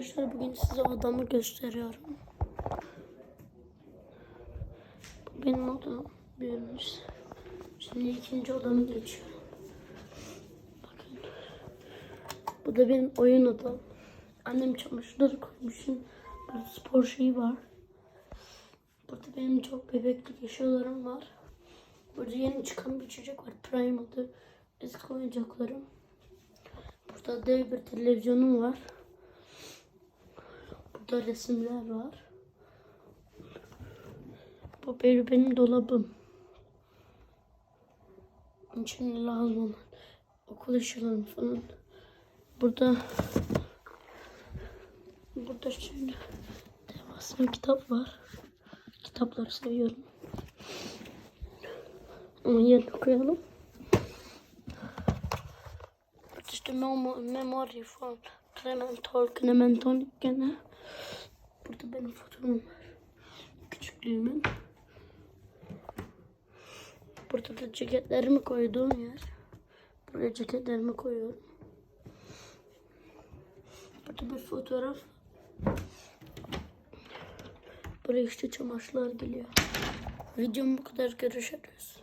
arkadaşlar bugün size odamı gösteriyorum. Bu benim odam. Büyümüş. Şimdi ikinci odamı geçiyorum. Bakın. Bu da benim oyun odam. Annem çamaşırları koymuşum. Burada spor şeyi var. Burada benim çok bebeklik eşyalarım var. Burada yeni çıkan bir çocuk var. Prime adı. Eski oyuncaklarım. Burada dev bir televizyonum var. Burada resimler var. Bu benim, benim dolabım. İçinde lazım olan okul eşyalarım falan. Burada burada şöyle devasa kitap var. Kitapları seviyorum. Onu yerine koyalım. İşte memo- memory from Clementor, Clementonik gene. Burada benim fotoğrafım var. Küçüklüğümün. Burada da ceketlerimi koyduğum yer. Buraya ceketlerimi koyuyorum. Burada bir fotoğraf. Buraya işte çamaşırlar geliyor. Videom bu kadar görüşürüz.